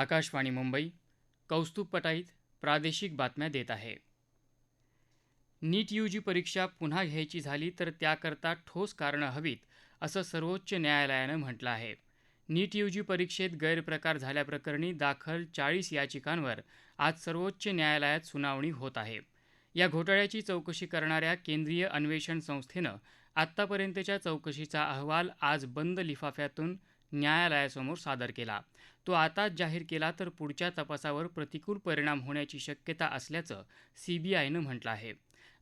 आकाशवाणी मुंबई कौस्तुभ पटाईत प्रादेशिक बातम्या देत आहे. नीट यूजी परीक्षा पुन्हा घ्यायची झाली तर त्याकरता ठोस कारणं हवीत असं सर्वोच्च न्यायालयानं म्हटलं आहे. नीट यूजी परीक्षेत गैरप्रकार झाल्याप्रकरणी दाखल चाळीस याचिकांवर आज सर्वोच्च न्यायालयात सुनावणी होत आहे. या घोटाळ्याची चौकशी करणाऱ्या केंद्रीय अन्वेषण संस्थेनं आत्तापर्यंतच्या चौकशीचा अहवाल आज बंद लिफाफ्यातून न्यायालयासमोर सादर केला. तो आताच जाहीर केला तर पुढच्या तपासावर प्रतिकूल परिणाम होण्याची शक्यता असल्याचं सीबीआयनं म्हटलं आहे.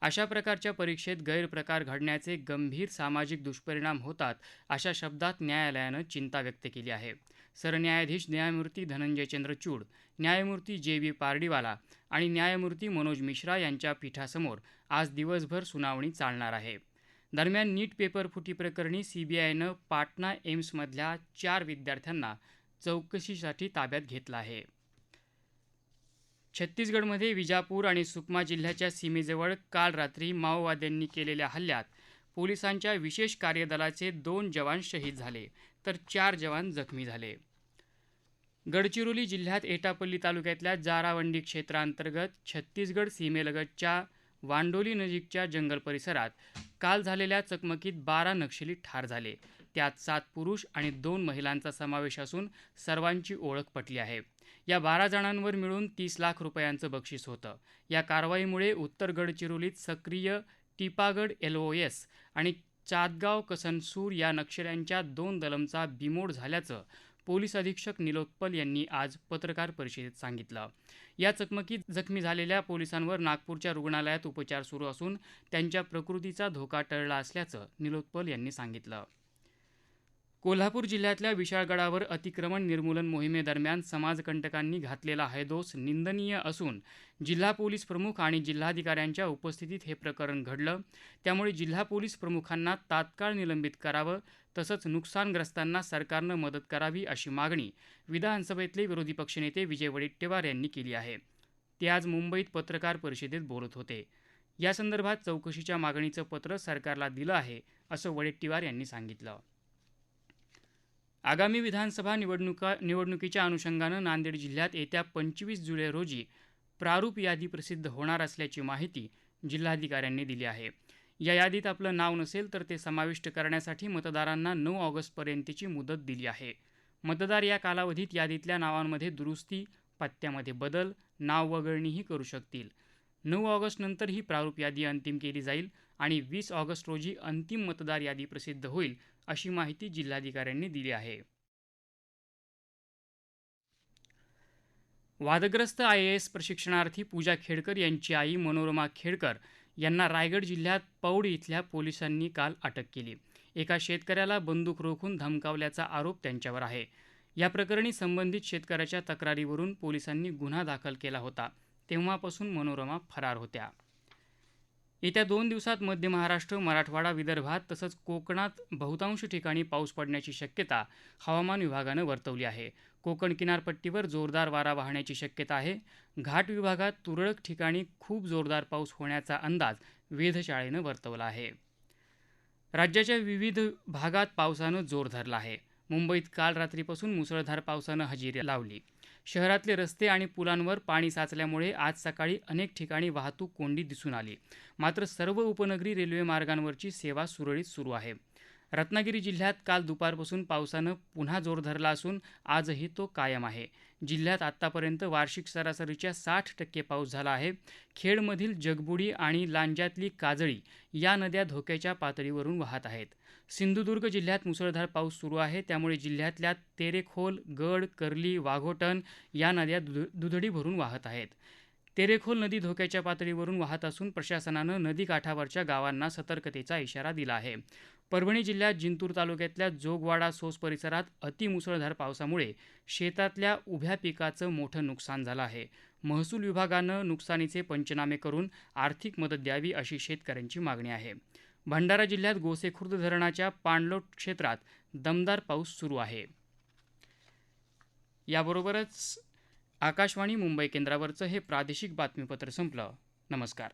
अशा प्रकारच्या परीक्षेत गैरप्रकार घडण्याचे गंभीर सामाजिक दुष्परिणाम होतात अशा शब्दात न्यायालयानं चिंता व्यक्त केली आहे. सरन्यायाधीश न्यायमूर्ती धनंजय चंद्रचूड न्यायमूर्ती जे बी पारडीवाला आणि न्यायमूर्ती मनोज मिश्रा यांच्या पीठासमोर आज दिवसभर सुनावणी चालणार आहे. दरम्यान नीट पेपर फुटी प्रकरणी सीबीआयनं पाटणा एम्समधल्या चार विद्यार्थ्यांना चौकशीसाठी ताब्यात घेतलं आहे. छत्तीसगडमध्ये विजापूर आणि सुकमा जिल्ह्याच्या सीमेजवळ काल रात्री माओवाद्यांनी केलेल्या हल्ल्यात पोलिसांच्या विशेष कार्यदलाचे दोन जवान शहीद झाले तर चार जवान जखमी झाले. गडचिरोली जिल्ह्यात एटापल्ली तालुक्यातल्या जारावंडी क्षेत्रांतर्गत छत्तीसगड सीमेलगतच्या वांडोली नजीकच्या जंगल परिसरात काल झालेल्या चकमकीत बारा नक्षली ठार झाले. त्यात सात पुरुष आणि दोन महिलांचा समावेश असून सर्वांची ओळख पटली आहे. या बारा जणांवर मिळून तीस लाख रुपयांचं बक्षीस होतं. या कारवाईमुळे उत्तर गडचिरोलीत सक्रिय टिपागड एलओएस आणि चातगाव कसनसूर या नक्षल्यांच्या दोन दलमचा बिमोड झाल्याचं पोलीस अधीक्षक निलोत्पल यांनी आज पत्रकार परिषदेत सांगितलं. या चकमकीत जखमी झालेल्या पोलिसांवर नागपूरच्या रुग्णालयात उपचार सुरू असून त्यांच्या प्रकृतीचा धोका टळला असल्याचं निलोत्पल यांनी सांगितलं. कोल्हापूर जिल्ह्यातल्या विशाळगडावर अतिक्रमण निर्मूलन मोहिमेदरम्यान समाजकंटकांनी घातलेला हैदोस निंदनीय असून जिल्हा पोलीस प्रमुख आणि जिल्हाधिकाऱ्यांच्या उपस्थितीत हे प्रकरण घडलं. त्यामुळे जिल्हा पोलीस प्रमुखांना तात्काळ निलंबित करावं तसंच नुकसानग्रस्तांना सरकारनं मदत करावी अशी मागणी विधानसभेतले विरोधी पक्षनेते विजय वडेट्टीवार यांनी केली आहे. ते आज मुंबईत पत्रकार परिषदेत बोलत होते. यासंदर्भात चौकशीच्या मागणीचं पत्र सरकारला दिलं आहे असं वडेट्टीवार यांनी सांगितलं. आगामी विधानसभा निवडणुका निवडणुकीच्या अनुषंगानं नांदेड जिल्ह्यात येत्या पंचवीस जुलै रोजी प्रारूप यादी प्रसिद्ध होणार असल्याची माहिती जिल्हाधिकाऱ्यांनी दिली आहे. या यादीत आपलं नाव नसेल तर ते समाविष्ट करण्यासाठी मतदारांना नऊ ऑगस्टपर्यंतची मुदत दिली आहे. मतदार या कालावधीत यादीतल्या नावांमध्ये दुरुस्ती पत्त्यामध्ये बदल नाव वगळणीही करू शकतील. नऊ ऑगस्टनंतर ही प्रारूप यादी अंतिम केली जाईल आणि वीस ऑगस्ट रोजी अंतिम मतदार यादी प्रसिद्ध होईल अशी माहिती जिल्हाधिकाऱ्यांनी दिली आहे. वादग्रस्त आय ए एस प्रशिक्षणार्थी पूजा खेडकर यांची आई मनोरमा खेडकर यांना रायगड जिल्ह्यात पौड इथल्या पोलिसांनी काल अटक केली. एका शेतकऱ्याला बंदूक रोखून धमकावल्याचा आरोप त्यांच्यावर आहे. या प्रकरणी संबंधित शेतकऱ्याच्या तक्रारीवरून पोलिसांनी गुन्हा दाखल केला होता. तेव्हापासून मनोरमा फरार होत्या. येत्या दोन दिवसात मध्य महाराष्ट्र मराठवाडा विदर्भात तसंच कोकणात बहुतांश ठिकाणी पाऊस पडण्याची शक्यता हवामान विभागानं वर्तवली आहे. कोकण किनारपट्टीवर जोरदार वारा वाहण्याची शक्यता आहे. घाट विभागात तुरळक ठिकाणी खूप जोरदार पाऊस होण्याचा अंदाज वेधशाळेनं वर्तवला आहे. राज्याच्या विविध भागात पावसानं जोर धरला आहे. मुंबईत काल रात्रीपासून मुसळधार पावसानं हजेरी लावली. शहरातले रस्ते आणि पुलांवर पाणी साचल्यामुळे आज सकाळी अनेक ठिकाणी वाहतूक कोंडी दिसून आली. मात्र सर्व उपनगरी रेल्वे मार्गांवरची सेवा सुरळीत सुरू आहे. रत्नागिरी जिल्ह्यात काल दुपारपासून पावसानं पुन्हा जोर धरला असून आजही तो कायम आहे. जिल्ह्यात आत्तापर्यंत वार्षिक सरासरीच्या साठ टक्के पाऊस झाला आहे. खेडमधील जगबुडी आणि लांज्यातली काजळी या नद्या धोक्याच्या पातळीवरून वाहत आहेत. सिंधुदुर्ग जिल्ह्यात मुसळधार पाऊस सुरू आहे. त्यामुळे जिल्ह्यातल्या तेरेखोल गड कर्ली वाघोटण या नद्या दुधडी भरून वाहत आहेत. तेरेखोल नदी धोक्याच्या पातळीवरून वाहत असून प्रशासनानं नदीकाठावरच्या गावांना सतर्कतेचा इशारा दिला आहे. परभणी जिल्ह्यात जिंतूर तालुक्यातल्या जोगवाडा सोस परिसरात अतिमुसळधार पावसामुळे शेतातल्या उभ्या पिकाचं मोठं नुकसान झालं आहे. महसूल विभागानं नुकसानीचे पंचनामे करून आर्थिक मदत द्यावी अशी शेतकऱ्यांची मागणी आहे. भंडारा जिल्ह्यात गोसेखुर्द धरणाच्या पाणलोट क्षेत्रात दमदार पाऊस सुरू आहे. याबरोबरच आकाशवाणी मुंबई केंद्रावरचं हे प्रादेशिक बातमीपत्र संपलं. नमस्कार.